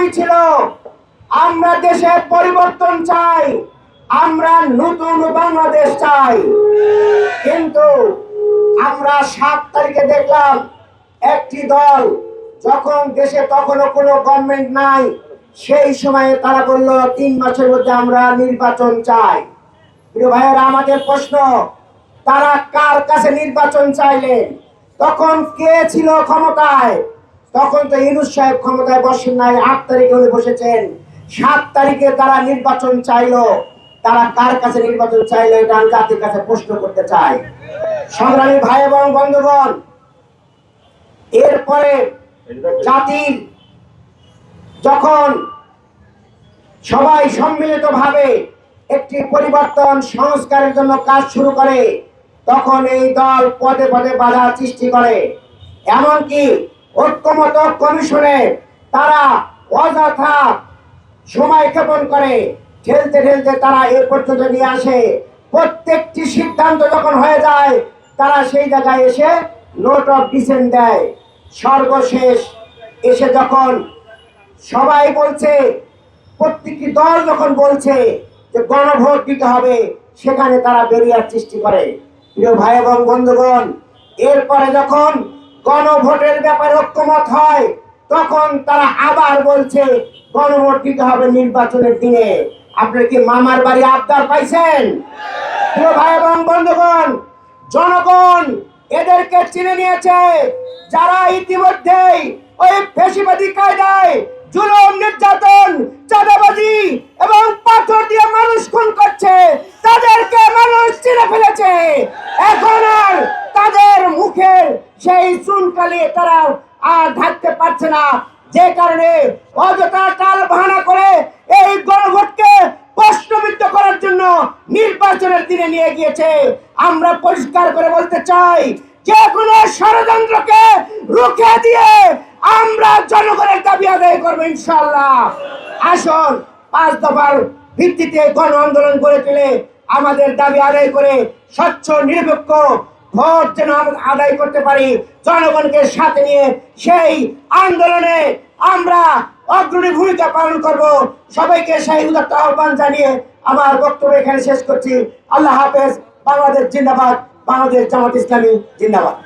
দাবি ছিল, আমরা দেশে পরিবর্তন চাই, আমরা নতুন বাংলাদেশ চাই। কিন্তু আমরা সাত তারিখে দেখলাম, একটি দল যখন দেশে তখনও কোনো গভর্নমেন্ট নাই, সেই সময়ে তারা বলল, তিন মাসের মধ্যে আমরা নির্বাচন চাই। প্রিয় ভাইয়েরা, আমাদের প্রশ্ন, তারা কার কাছে নির্বাচন চাইলেন? তখন কে ছিল ক্ষমতায়? তখন তো ইনুস সাহেব ক্ষমতায় বসেন নাই, আট তারিখে উনি বসেছেন। সাত তারিখে তারা নির্বাচন চাইলো। তারা কার কাছে নির্বাচন চাইলো এটা আমি জাতির কাছে প্রশ্ন করতে চাই। সংগ্রামী ভাই এবং বন্ধুগণ, এরপরে জাতির যখন সবাই সম্মিলিতভাবে একটি পরিবর্তন সংস্কারের জন্য কাজ শুরু করে, তখন এই দল পদে পদে বাধা সৃষ্টি করে। এমনকি ঐক্যমত কমিশনে তারা অযথা সময় ক্ষেপণ করে। ঠেলতে ঠেলতে তারা এ পর্যন্ত নিয়ে আসে। প্রত্যেকটি সিদ্ধান্ত যখন হয়ে যায়, তারা সেই জায়গায় এসে নোট অফ ডিসেন্ট দেয়। সর্বশেষ এসে যখন সবাই বলছে, প্রত্যেকটি দল যখন বলছে যে গণভোট দিতে হবে, সেখানে তারা বেরিয়ার সৃষ্টি করে। প্রিয় ভাই এবং বন্ধুগণ, এরপরে যখন গণভোটের ব্যাপারে ঐক্যমত হয়, তখন তারা আবার বলছে, গণভোট দিতে হবে নির্বাচনের দিনে। আপনি কি মামার বাড়ি আবদার পাইছেন? ভাই এবং বন্ধুগণ, জনগণ এদেরকে চিনে নিয়েছে, যারা ইতিমধ্যেই ওই ফেসিবাদী কায়দায় জুলুম, নির্যাতন, চাঁদাবাজি এবং পাথর দিয়ে মানুষ খুন করছে তাদেরকে মানুষ চিনে ফেলেছে এখন আর তাদের মুখের সেই চুনকালি তারা আর ঢাকতে পারছে না। যে কারণে অযথা টাল বাহানা করে এই গণভোটকে প্রশ্নবিদ্ধ করার জন্য নির্বাচনের দিনে নিয়ে গিয়েছে। আমরা পরিষ্কার করে বলতে চাই, যে কোনো ষড়যন্ত্রকে রুখে দিয়ে আমরা জনগণের দাবি আদায় করব ইনশাল্লাহ আসুন পাঁচ দফার ভিত্তিতে গণ আন্দোলন করে তুলে আমাদের দাবি আদায় করে স্বচ্ছ, নিরপেক্ষ ভোট যেন আদায় করতে পারি, জনগণকে সাথে নিয়ে সেই আন্দোলনে আমরা অগ্রণী ভূমিকা পালন করব। সবাইকে সেই উদাত্ত আহ্বান জানিয়ে আমার বক্তব্য এখানে শেষ করছি। আল্লাহ হাফেজ, বাংলাদেশ জিন্দাবাদ, বাংলাদেশ জামাত ইসলামী জিন্দাবাদ।